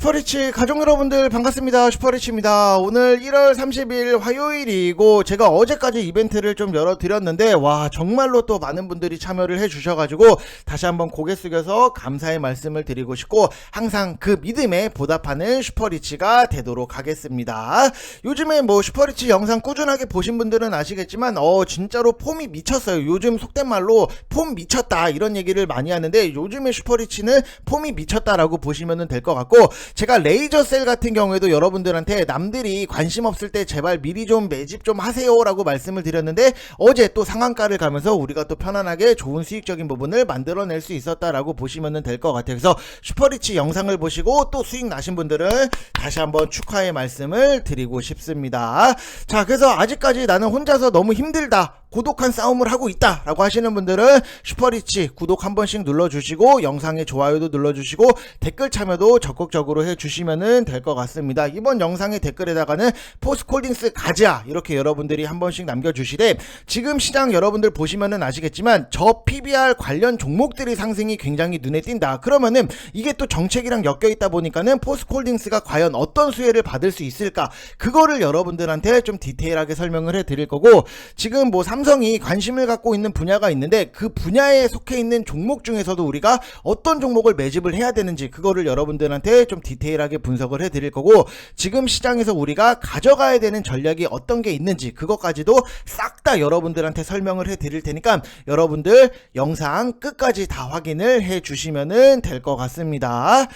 슈퍼리치 가족 여러분들 반갑습니다. 슈퍼리치입니다. 오늘 1월 30일 화요일이고 제가 어제까지 이벤트를 좀 열어드렸는데 와 정말로 또 많은 분들이 참여를 해주셔가지고 다시 한번 고개 숙여서 감사의 말씀을 드리고 싶고 항상 그 믿음에 보답하는 슈퍼리치가 되도록 하겠습니다. 요즘에 뭐 슈퍼리치 영상 꾸준하게 보신 분들은 아시겠지만 어 진짜로 폼이 미쳤어요. 요즘 속된 말로 폼 미쳤다 이런 얘기를 많이 하는데 요즘에 슈퍼리치는 폼이 미쳤다라고 보시면 될 것 같고 제가 레이저 셀 같은 경우에도 여러분들한테 남들이 관심 없을 때 제발 미리 좀 매집 좀 하세요라고 말씀을 드렸는데 어제 또 상한가를 가면서 우리가 또 편안하게 좋은 수익적인 부분을 만들어낼 수 있었다라고 보시면 될 것 같아요. 그래서 슈퍼리치 영상을 보시고 또 수익 나신 분들은 다시 한번 축하의 말씀을 드리고 싶습니다. 자, 그래서 아직까지 나는 혼자서 너무 힘들다. 고독한 싸움을 하고 있다 라고 하시는 분들은 슈퍼리치 구독 한 번씩 눌러주시고 영상에 좋아요도 눌러주시고 댓글 참여도 적극적으로 해주시면 될 것 같습니다. 이번 영상의 댓글에다가는 포스콜딩스 가자! 이렇게 여러분들이 한 번씩 남겨주시되 지금 시장 여러분들 보시면은 아시겠지만 저 PBR 관련 종목들이 상승이 굉장히 눈에 띈다. 그러면은 이게 또 정책이랑 엮여 있다 보니까는 포스콜딩스가 과연 어떤 수혜를 받을 수 있을까? 그거를 여러분들한테 좀 디테일하게 설명을 해 드릴 거고 지금 뭐 삼성이 관심을 갖고 있는 분야가 있는데 그 분야에 속해 있는 종목 중에서도 우리가 어떤 종목을 매집을 해야 되는지 그거를 여러분들한테 좀 디테일하게 분석을 해 드릴 거고 지금 시장에서 우리가 가져가야 되는 전략이 어떤 게 있는지 그것까지도 싹 다 여러분들한테 설명을 해 드릴 테니까 여러분들 영상 끝까지 다 확인을 해 주시면은 될것 같습니다.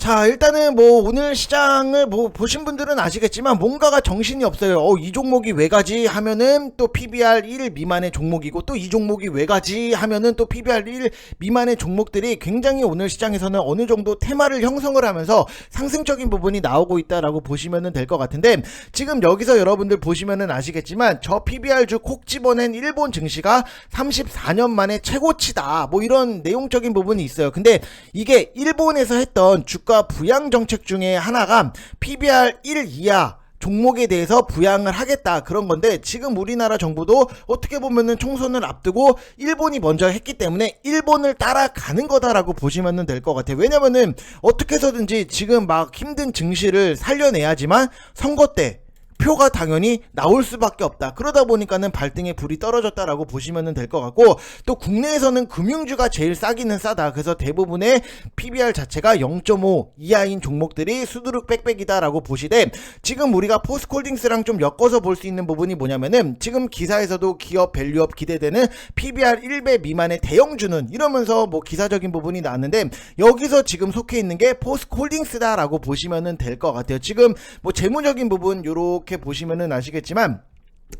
자, 일단은 뭐 오늘 시장을 뭐 보신 분들은 아시겠지만 뭔가가 정신이 없어요. 어, 이 종목이 왜 가지 하면은 또 PBR 1 미만의 종목이고 또 이 종목이 왜 가지 하면은 또 PBR 1 미만의 종목들이 굉장히 오늘 시장에서는 어느 정도 테마를 형성을 하면서 상승적인 부분이 나오고 있다라고 보시면은 될 것 같은데 지금 여기서 여러분들 보시면은 아시겠지만 저 PBR주 콕 집어낸 일본 증시가 34년 만에 최고치다. 뭐 이런 내용적인 부분이 있어요. 근데 이게 일본에서 했던 주가 부양 정책 중에 하나가 PBR 1 이하 종목에 대해서 부양을 하겠다 그런 건데 지금 우리나라 정부도 어떻게 보면은 총선을 앞두고 일본이 먼저 했기 때문에 일본을 따라가는 거다라고 보시면 될 것 같아요. 왜냐면은 어떻게 해서든지 지금 막 힘든 증시를 살려내야지만 선거 때 표가 당연히 나올 수밖에 없다. 그러다 보니까는 발등에 불이 떨어졌다라고 보시면 될 것 같고 또 국내에서는 금융주가 제일 싸기는 싸다. 그래서 대부분의 PBR 자체가 0.5 이하인 종목들이 수두룩 빽빽이다라고 보시되 지금 우리가 포스콜딩스랑 좀 엮어서 볼 수 있는 부분이 뭐냐면은 지금 기사에서도 기업 밸류업 기대되는 PBR 1배 미만의 대형주는 이러면서 뭐 기사적인 부분이 나왔는데 여기서 지금 속해 있는 게 포스콜딩스다라고 보시면 될 것 같아요. 지금 뭐 재무적인 부분 요렇게 보시면은 아시겠지만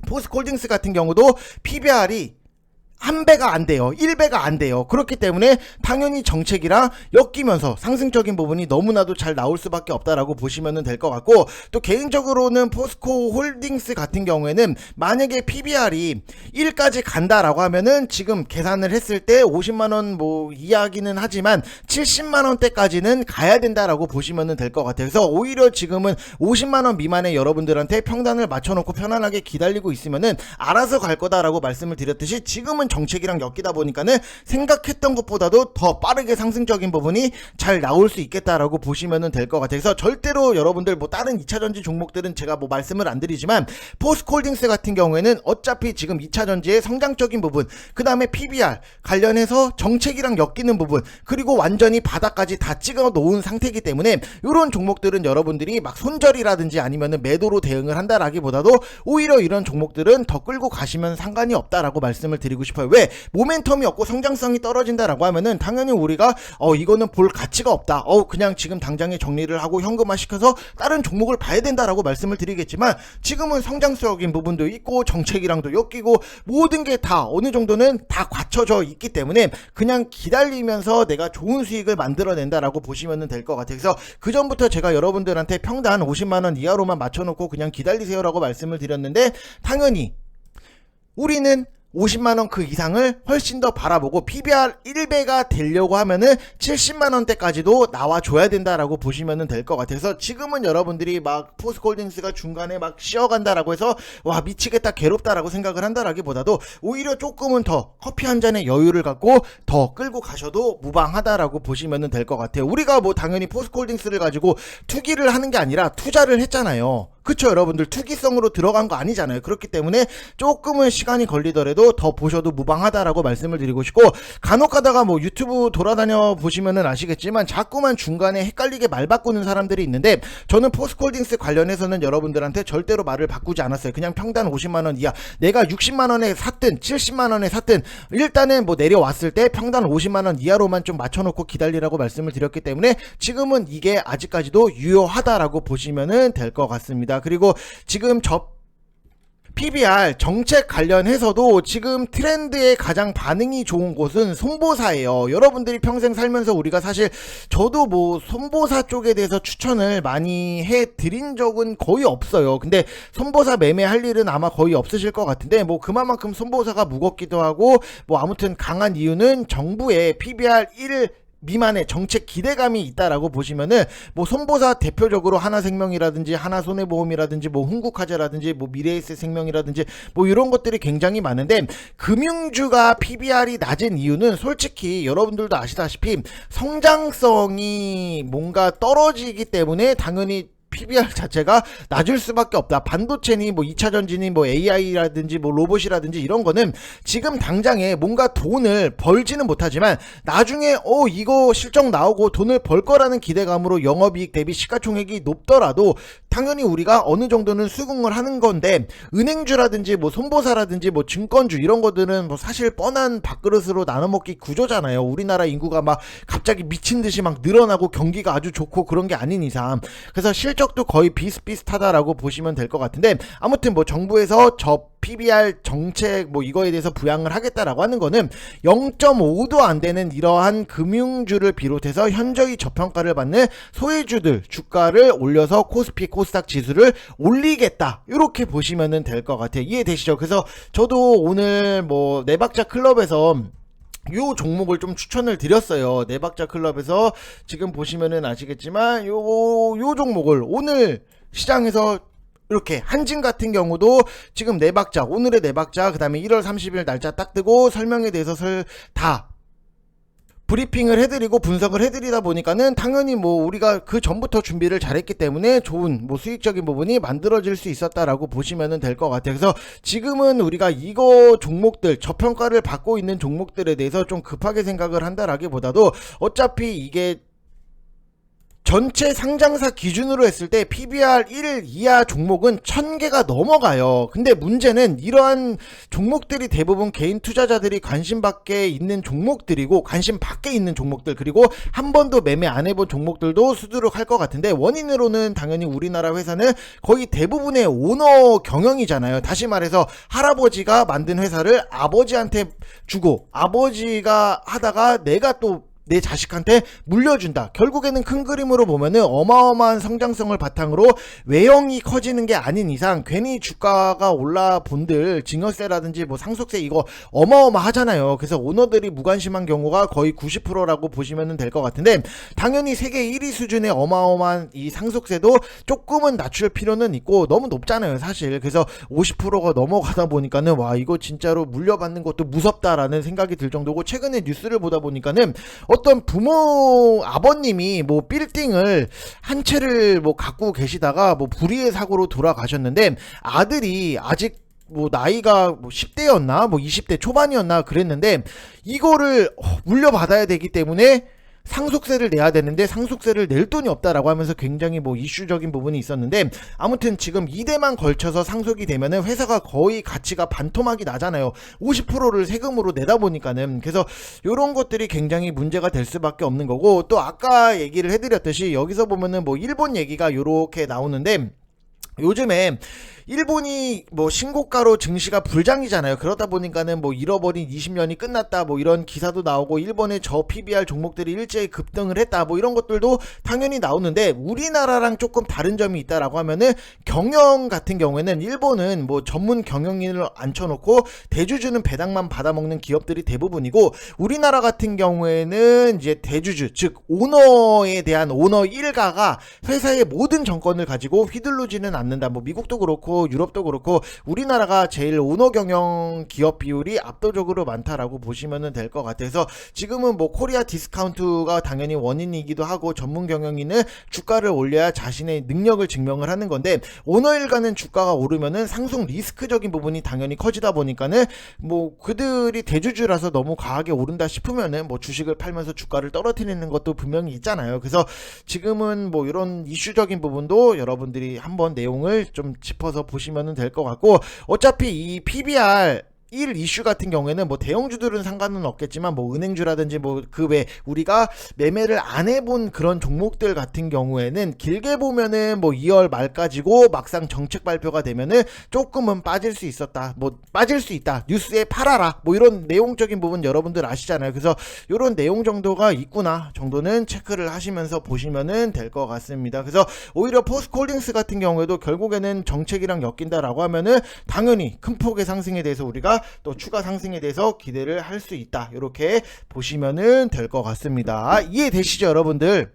포스콜딩스 같은 경우도 PBR이 한 배가 안 돼요. 1배가 안 돼요. 그렇기 때문에 당연히 정책이랑 엮이면서 상승적인 부분이 너무나도 잘 나올 수밖에 없다라고 보시면 될 것 같고 또 개인적으로는 포스코 홀딩스 같은 경우에는 만약에 PBR이 1까지 간다라고 하면은 지금 계산을 했을 때 50만 원 뭐 이야기는 하지만 70만 원대까지는 가야 된다라고 보시면 될 것 같아요. 그래서 오히려 지금은 50만 원 미만의 여러분들한테 평단을 맞춰 놓고 편안하게 기다리고 있으면은 알아서 갈 거다라고 말씀을 드렸듯이 지금은 정책이랑 엮이다 보니까는 생각했던 것보다도 더 빠르게 상승적인 부분이 잘 나올 수 있겠다라고 보시면 될 것 같아서 절대로 여러분들 뭐 다른 2차전지 종목들은 제가 뭐 말씀을 안 드리지만 포스콜딩스 같은 경우에는 어차피 지금 2차전지의 성장적인 부분 그 다음에 PBR 관련해서 정책이랑 엮이는 부분 그리고 완전히 바닥까지 다 찍어 놓은 상태이기 때문에 이런 종목들은 여러분들이 막 손절이라든지 아니면은 매도로 대응을 한다라기보다도 오히려 이런 종목들은 더 끌고 가시면 상관이 없다라고 말씀을 드리고 싶어요. 왜 모멘텀이 없고 성장성이 떨어진다라고 하면은 당연히 우리가 어 이거는 볼 가치가 없다. 어 그냥 지금 당장에 정리를 하고 현금화 시켜서 다른 종목을 봐야 된다라고 말씀을 드리겠지만 지금은 성장적인 부분도 있고 정책이랑도 엮이고 모든 게 다 어느 정도는 다 갖춰져 있기 때문에 그냥 기다리면서 내가 좋은 수익을 만들어낸다라고 보시면 될 것 같아요. 그래서 그 전부터 제가 여러분들한테 평단 50만 원 이하로만 맞춰놓고 그냥 기다리세요라고 말씀을 드렸는데 당연히 우리는 50만원 그 이상을 훨씬 더 바라보고 PBR 1배가 되려고 하면은 70만원대까지도 나와줘야 된다라고 보시면 될 것 같아서 지금은 여러분들이 막 포스콜딩스가 중간에 막 쉬어간다라고 해서 와 미치겠다 괴롭다라고 생각을 한다라기보다도 오히려 조금은 더 커피 한 잔의 여유를 갖고 더 끌고 가셔도 무방하다라고 보시면 될 것 같아요. 우리가 뭐 당연히 포스콜딩스를 가지고 투기를 하는 게 아니라 투자를 했잖아요. 그쵸 여러분들 투기성으로 들어간 거 아니잖아요 그렇기 때문에 조금은 시간이 걸리더라도 더 보셔도 무방하다라고 말씀을 드리고 싶고 간혹 가다가 뭐 유튜브 돌아다녀 보시면은 아시겠지만 자꾸만 중간에 헷갈리게 말 바꾸는 사람들이 있는데 저는 포스콜딩스 관련해서는 여러분들한테 절대로 말을 바꾸지 않았어요. 그냥 평단 50만 원 이하. 내가 60만 원에 샀든 70만 원에 샀든 일단은 뭐 내려왔을 때 평단 50만 원 이하로만 좀 맞춰 놓고 기다리라고 말씀을 드렸기 때문에 지금은 이게 아직까지도 유효하다라고 보시면은 될 것 같습니다. 그리고 지금 저 PBR 정책 관련해서도 지금 트렌드에 가장 반응이 좋은 곳은 손보사예요. 여러분들이 평생 살면서 우리가 사실 저도 뭐 손보사 쪽에 대해서 추천을 많이 해 드린 적은 거의 없어요. 근데 손보사 매매할 일은 아마 거의 없으실 것 같은데 뭐 그만큼 손보사가 무겁기도 하고 뭐 아무튼 강한 이유는 정부의 PBR 1 미만의 정책 기대감이 있다라고 보시면은 뭐 손보사 대표적으로 하나생명이라든지 하나손해보험이라든지 뭐 흥국화재라든지 뭐 미래에셋 생명이라든지 뭐 이런 것들이 굉장히 많은데 금융주가 PBR이 낮은 이유는 솔직히 여러분들도 아시다시피 성장성이 뭔가 떨어지기 때문에 당연히 PBR 자체가 낮을 수밖에 없다. 반도체니 뭐 2차 전지니 뭐 AI라든지 뭐 로봇이라든지 이런 거는 지금 당장에 뭔가 돈을 벌지는 못하지만 나중에 어 이거 실적 나오고 돈을 벌 거라는 기대감으로 영업이익 대비 시가총액이 높더라도 당연히 우리가 어느 정도는 수긍을 하는 건데 은행주라든지 뭐 손보사라든지 뭐 증권주 이런 것들은 뭐 사실 뻔한 밥그릇으로 나눠먹기 구조잖아요. 우리나라 인구가 막 갑자기 미친 듯이 막 늘어나고 경기가 아주 좋고 그런 게 아닌 이상 그래서 실적 도 거의 비슷비슷하다라고 보시면 될 것 같은데 아무튼 뭐 정부에서 저 PBR 정책 뭐 이거에 대해서 부양을 하겠다라고 하는 거는 0.5도 안 되는 이러한 금융주를 비롯해서 현저히 저평가를 받는 소외주들 주가를 올려서 코스피 코스닥 지수를 올리겠다. 이렇게 보시면 될것 같아요. 이해되시죠? 그래서 저도 오늘 뭐 네박자 클럽에서 요 종목을 좀 추천을 드렸어요. 네박자 클럽에서 지금 보시면은 아시겠지만 요, 요 종목을 오늘 시장에서 이렇게 한진 같은 경우도 지금 네 박자 오늘의 네 박자 그다음에 1월 30일 날짜 딱 뜨고 설명에 대해서 다 브리핑을 해드리고 분석을 해드리다 보니까는 당연히 뭐 우리가 그 전부터 준비를 잘했기 때문에 좋은 뭐 수익적인 부분이 만들어질 수 있었다라고 보시면 될 것 같아요. 그래서 지금은 우리가 이거 종목들 저평가를 받고 있는 종목들에 대해서 좀 급하게 생각을 한다라기보다도 어차피 이게 전체 상장사 기준으로 했을 때 PBR 1 이하 종목은 1000개가 넘어가요. 근데 문제는 이러한 종목들이 대부분 개인 투자자들이 관심 밖에 있는 종목들이고 관심 밖에 있는 종목들 그리고 한 번도 매매 안 해본 종목들도 수두룩할 것 같은데 원인으로는 당연히 우리나라 회사는 거의 대부분의 오너 경영이잖아요. 다시 말해서 할아버지가 만든 회사를 아버지한테 주고 아버지가 하다가 내가 또 내 자식한테 물려준다. 결국에는 큰 그림으로 보면은 어마어마한 성장성을 바탕으로 외형이 커지는 게 아닌 이상 괜히 주가가 올라 본들 증여세라든지 뭐 상속세 이거 어마어마하잖아요. 그래서 오너들이 무관심한 경우가 거의 90%라고 보시면 될 것 같은데 당연히 세계 1위 수준의 어마어마한 이 상속세도 조금은 낮출 필요는 있고 너무 높잖아요. 사실. 그래서 50%가 넘어가다 보니까는 와 이거 진짜로 물려받는 것도 무섭다라는 생각이 들 정도고 최근에 뉴스를 보다 보니까는 어떤 부모 아버님이 뭐 빌딩을 한 채를 뭐 갖고 계시다가 뭐 불의의 사고로 돌아가셨는데 아들이 아직 뭐 나이가 뭐 10대였나? 뭐 20대 초반이었나? 그랬는데 이거를 어, 물려받아야 되기 때문에 상속세를 내야 되는데 상속세를 낼 돈이 없다라고 하면서 굉장히 뭐 이슈적인 부분이 있었는데 아무튼 지금 2대만 걸쳐서 상속이 되면은 회사가 거의 가치가 반토막이 나잖아요. 50%를 세금으로 내다 보니까는 그래서 이런 것들이 굉장히 문제가 될 수밖에 없는 거고 또 아까 얘기를 해드렸듯이 여기서 보면은 뭐 일본 얘기가 요렇게 나오는데 요즘에 일본이 뭐 신고가로 증시가 불장이잖아요. 그러다 보니까는 뭐 잃어버린 20년이 끝났다 뭐 이런 기사도 나오고 일본의 저 PBR 종목들이 일제히 급등을 했다 뭐 이런 것들도 당연히 나오는데 우리나라랑 조금 다른 점이 있다라고 하면은 경영 같은 경우에는 일본은 뭐 전문 경영인을 앉혀놓고 대주주는 배당만 받아먹는 기업들이 대부분이고 우리나라 같은 경우에는 이제 대주주 즉 오너에 대한 오너 일가가 회사의 모든 정권을 가지고 휘둘르지는 않는다. 뭐 미국도 그렇고 유럽도 그렇고 우리나라가 제일 오너 경영 기업 비율이 압도적으로 많다라고 보시면 될 것 같아서 지금은 뭐 코리아 디스카운트가 당연히 원인이기도 하고 전문 경영인은 주가를 올려야 자신의 능력을 증명을 하는 건데 오너 일가는 주가가 오르면은 상승 리스크적인 부분이 당연히 커지다 보니까는 뭐 그들이 대주주라서 너무 과하게 오른다 싶으면은 뭐 주식을 팔면서 주가를 떨어뜨리는 것도 분명히 있잖아요. 그래서 지금은 뭐 이런 이슈적인 부분도 여러분들이 한번 내용 을 좀 짚어서 보시면 될 것 같고 어차피 이 PBR 1 이슈 같은 경우에는 뭐 대형주들은 상관은 없겠지만 뭐 은행주라든지 뭐 그 외 우리가 매매를 안 해본 그런 종목들 같은 경우에는 길게 보면은 뭐 2월 말까지고 막상 정책 발표가 되면은 조금은 빠질 수 있었다. 뭐 빠질 수 있다. 뉴스에 팔아라. 뭐 이런 내용적인 부분 여러분들 아시잖아요. 그래서 이런 내용 정도가 있구나 정도는 체크를 하시면서 보시면은 될 것 같습니다. 그래서 오히려 포스콜딩스 같은 경우에도 결국에는 정책이랑 엮인다라고 하면은 당연히 큰 폭의 상승에 대해서 우리가 또 추가 상승에 대해서 기대를 할 수 있다. 이렇게 보시면은 될 것 같습니다. 이해되시죠, 여러분들?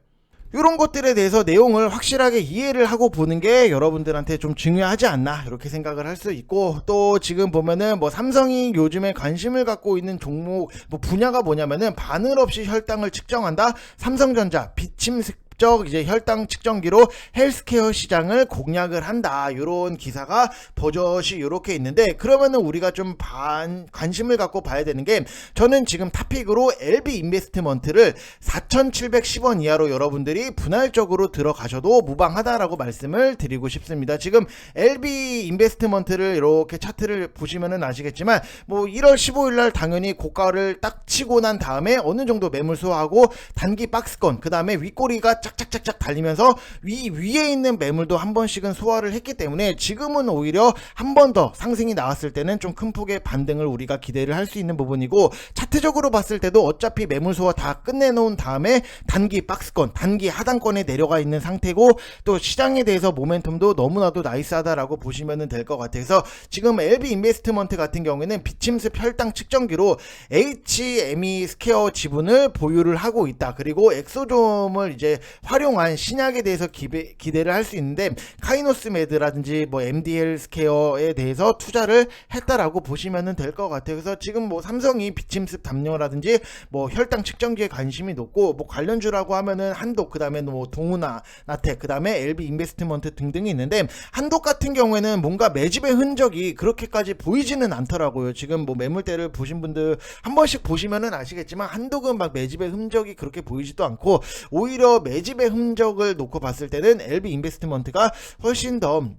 이런 것들에 대해서 내용을 확실하게 이해를 하고 보는 게 여러분들한테 좀 중요하지 않나 이렇게 생각을 할 수 있고 또 지금 보면은 뭐 삼성이 요즘에 관심을 갖고 있는 종목 뭐 분야가 뭐냐면은 바늘 없이 혈당을 측정한다 삼성전자 비침 직접 이제 혈당 측정기로 헬스케어 시장을 공략을 한다. 이런 기사가 버젓이 이렇게 있는데 그러면은 우리가 좀 반, 관심을 갖고 봐야 되는 게 저는 지금 탑픽으로 LB 인베스트먼트를 4,710원 이하로 여러분들이 분할적으로 들어가셔도 무방하다라고 말씀을 드리고 싶습니다. 지금 LB 인베스트먼트를 이렇게 차트를 보시면은 아시겠지만 뭐 1월 15일 날 당연히 고가를 딱 치고 난 다음에 어느 정도 매물 소화하고 단기 박스권 그 다음에 윗꼬리가 짝짝짝짝 달리면서 위 위에 있는 매물도 한 번씩은 소화를 했기 때문에 지금은 오히려 한 번 더 상승이 나왔을 때는 좀 큰 폭의 반등을 우리가 기대를 할 수 있는 부분이고 차트적으로 봤을 때도 어차피 매물 소화 다 끝내놓은 다음에 단기 박스권, 단기 하단권에 내려가 있는 상태고 또 시장에 대해서 모멘텀도 너무나도 나이스하다라고 보시면 될 것 같아서 지금 LB 인베스트먼트 같은 경우에는 비침스 혈당 측정기로 HME 스퀘어 지분을 보유를 하고 있다. 그리고 엑소좀을 이제 활용한 신약에 대해서 기대, 기대를 할 수 있는데 카이노스 메드라든지 뭐 MDL 스퀘어에 대해서 투자를 했다라고 보시면 될 것 같아요. 그래서 지금 뭐 삼성이 비침습 담요라든지 뭐 혈당 측정기에 관심이 높고 뭐 관련주라고 하면은 한독 그다음에 뭐 동우나 나텍 그다음에 LB 인베스트먼트 등등이 있는데 한독 같은 경우에는 뭔가 매집의 흔적이 그렇게까지 보이지는 않더라고요. 지금 뭐 매물대를 보신 분들 한 번씩 보시면은 아시겠지만 한독은 막 매집의 흔적이 그렇게 보이지도 않고 오히려 매집 의 흔적을 놓고 봤을 때는 LB 인베스트먼트가 훨씬 더좀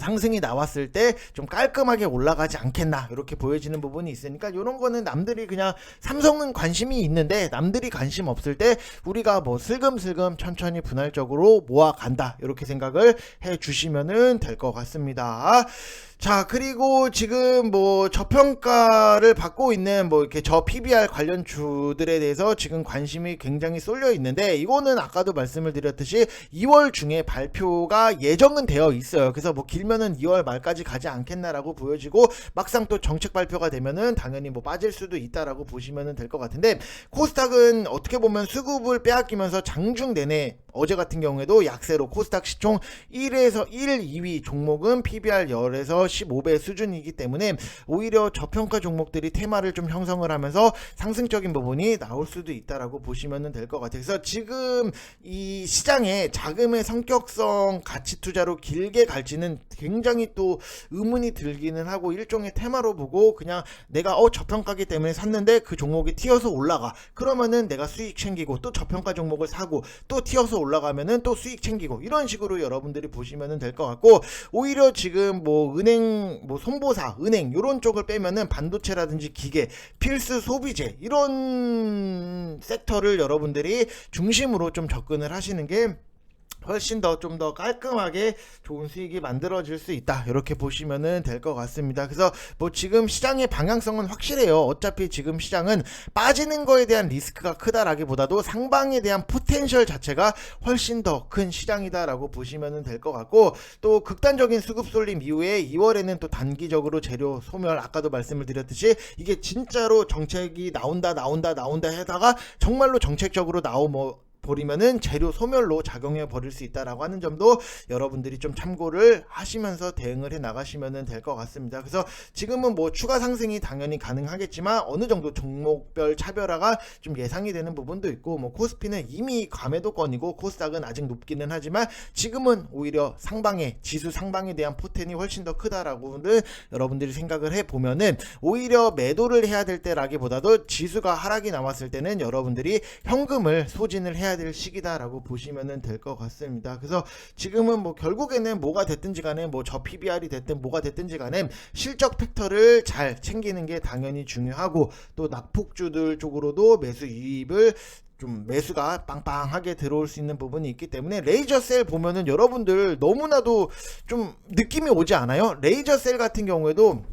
상승이 나왔을 때 좀 깔끔하게 올라가지 않겠나 이렇게 보여지는 부분이 있으니까 이런 거는 남들이 그냥 삼성은 관심이 있는데 남들이 관심 없을 때 우리가 뭐 슬금슬금 천천히 분할적으로 모아간다 이렇게 생각을 해 주시면은 될 것 같습니다. 자, 그리고 지금 뭐 저평가를 받고 있는 뭐 이렇게 저 PBR 관련 주들에 대해서 지금 관심이 굉장히 쏠려 있는데 이거는 아까도 말씀을 드렸듯이 2월 중에 발표가 예정은 되어 있어요. 그래서 뭐 길면은 2월 말까지 가지 않겠나라고 보여지고 막상 또 정책 발표가 되면은 당연히 뭐 빠질 수도 있다라고 보시면 될 것 같은데 코스닥은 어떻게 보면 수급을 빼앗기면서 장중 내내 어제 같은 경우에도 약세로 코스닥 시총 1에서 1, 2위 종목은 PBR 10에서 15배 수준이기 때문에 오히려 저평가 종목들이 테마를 좀 형성을 하면서 상승적인 부분이 나올 수도 있다라고 보시면 될 것 같아요. 그래서 지금 이 시장에 자금의 성격성 가치 투자로 길게 갈지는 굉장히 또 의문이 들기는 하고 일종의 테마로 보고 그냥 내가 어 저평가기 때문에 샀는데 그 종목이 튀어서 올라가 그러면은 내가 수익 챙기고 또 저평가 종목을 사고 또 튀어서 올라가면은 또 수익 챙기고 이런 식으로 여러분들이 보시면 될 것 같고 오히려 지금 뭐 은행 뭐 손보사 은행 이런 쪽을 빼면은 반도체라든지 기계 필수 소비재 이런 섹터를 여러분들이 중심으로 좀 접근을 하시는 게 훨씬 더좀더 깔끔하게 좋은 수익이 만들어질 수 있다 이렇게 보시면은 될 것 같습니다. 그래서 뭐 지금 시장의 방향성은 확실해요. 어차피 지금 시장은 빠지는 거에 대한 리스크가 크다라기보다도 상방에 대한 포텐셜 자체가 훨씬 더 큰 시장이다라고 보시면은 될 것 같고 또 극단적인 수급 쏠림 이후에 2월에는 또 단기적으로 재료 소멸 아까도 말씀을 드렸듯이 이게 진짜로 정책이 나온다 나온다 나온다 하다가 정말로 정책적으로 나오 뭐 버리면은 재료 소멸로 작용해 버릴 수 있다라고 하는 점도 여러분들이 좀 참고를 하시면서 대응을 해 나가시면 될것 같습니다. 그래서 지금은 뭐 추가 상승이 당연히 가능하겠지만 어느 정도 종목별 차별화가 좀 예상이 되는 부분도 있고 뭐 코스피는 이미 과매도권이고 코스닥은 아직 높기는 하지만 지금은 오히려 상방에 지수 상방에 대한 포텐이 훨씬 더 크다라고는 여러분들이 생각을 해 보면은 오히려 매도를 해야 될 때라기보다도 지수가 하락이 나왔을 때는 여러분들이 현금을 소진을 해야 될 시기다라고 보시면 될 것 같습니다. 그래서 지금은 뭐 결국에는 뭐가 됐든지 간에 뭐 저 PBR이 됐든 뭐가 됐든지 간에 실적 팩터를 잘 챙기는 게 당연히 중요하고 또 낙폭주들 쪽으로도 매수 유입을 좀 매수가 빵빵하게 들어올 수 있는 부분이 있기 때문에 레이저 셀 보면은 여러분들 너무나도 좀 느낌이 오지 않아요? 레이저 셀 같은 경우에도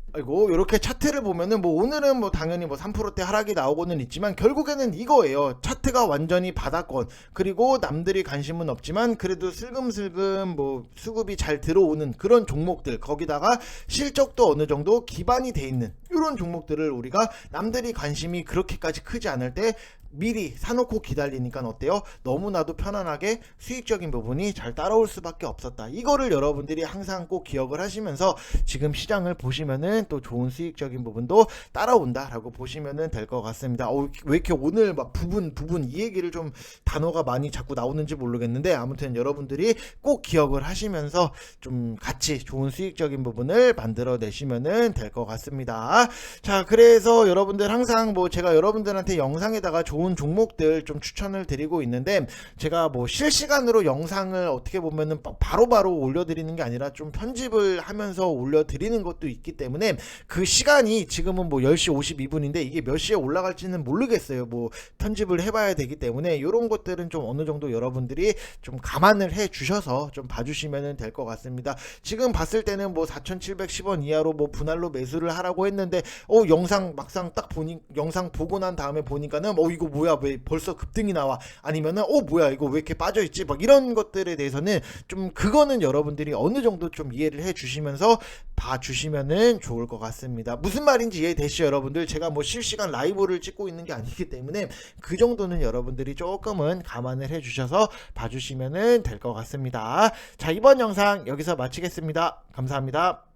아 이고 이렇게 차트를 보면은 뭐 오늘은 뭐 당연히 뭐 3%대 하락이 나오고는 있지만 결국에는 이거예요 차트가 완전히 바닥권 그리고 남들이 관심은 없지만 그래도 슬금슬금 뭐 수급이 잘 들어오는 그런 종목들 거기다가 실적도 어느 정도 기반이 돼 있는 이런 종목들을 우리가 남들이 관심이 그렇게까지 크지 않을 때 미리 사놓고 기다리니까 어때요? 너무나도 편안하게 수익적인 부분이 잘 따라올 수밖에 없었다. 이거를 여러분들이 항상 꼭 기억을 하시면서 지금 시장을 보시면은 또 좋은 수익적인 부분도 따라온다라고 보시면은 될것 같습니다. 어, 왜 이렇게 오늘 막 부분 부분 이 얘기를 좀 단어가 많이 자꾸 나오는지 모르겠는데 아무튼 여러분들이 꼭 기억을 하시면서 좀 같이 좋은 수익적인 부분을 만들어 내시면은 될것 같습니다. 자, 그래서 여러분들 항상 뭐 제가 여러분들한테 영상에다가 좋은 종목들 좀 추천을 드리고 있는데 제가 뭐 실시간으로 영상을 어떻게 보면은 바로바로 올려드리는 게 아니라 좀 편집을 하면서 올려드리는 것도 있기 때문에 그 시간이 지금은 뭐 10시 52분인데 이게 몇 시에 올라갈지는 모르겠어요. 뭐 편집을 해봐야 되기 때문에 이런 것들은 좀 어느 정도 여러분들이 좀 감안을 해 주셔서 좀 봐주시면 될 것 같습니다. 지금 봤을 때는 뭐 4,710원 이하로 뭐 분할로 매수를 하라고 했는데 어 영상 막상 딱 보니 영상 보고 난 다음에 보니까는 어 이거 뭐야 왜 벌써 급등이 나와 아니면은 어 뭐야 이거 왜 이렇게 빠져 있지 막 이런 것들에 대해서는 좀 그거는 여러분들이 어느 정도 좀 이해를 해 주시면서 봐 주시면은 좋을 것 같습니다. 무슨 말인지 이해 되시죠 여러분들? 제가 뭐 실시간 라이브를 찍고 있는 게 아니기 때문에 그 정도는 여러분들이 조금은 감안을 해 주셔서 봐 주시면은 될것 같습니다. 자, 이번 영상 여기서 마치겠습니다. 감사합니다.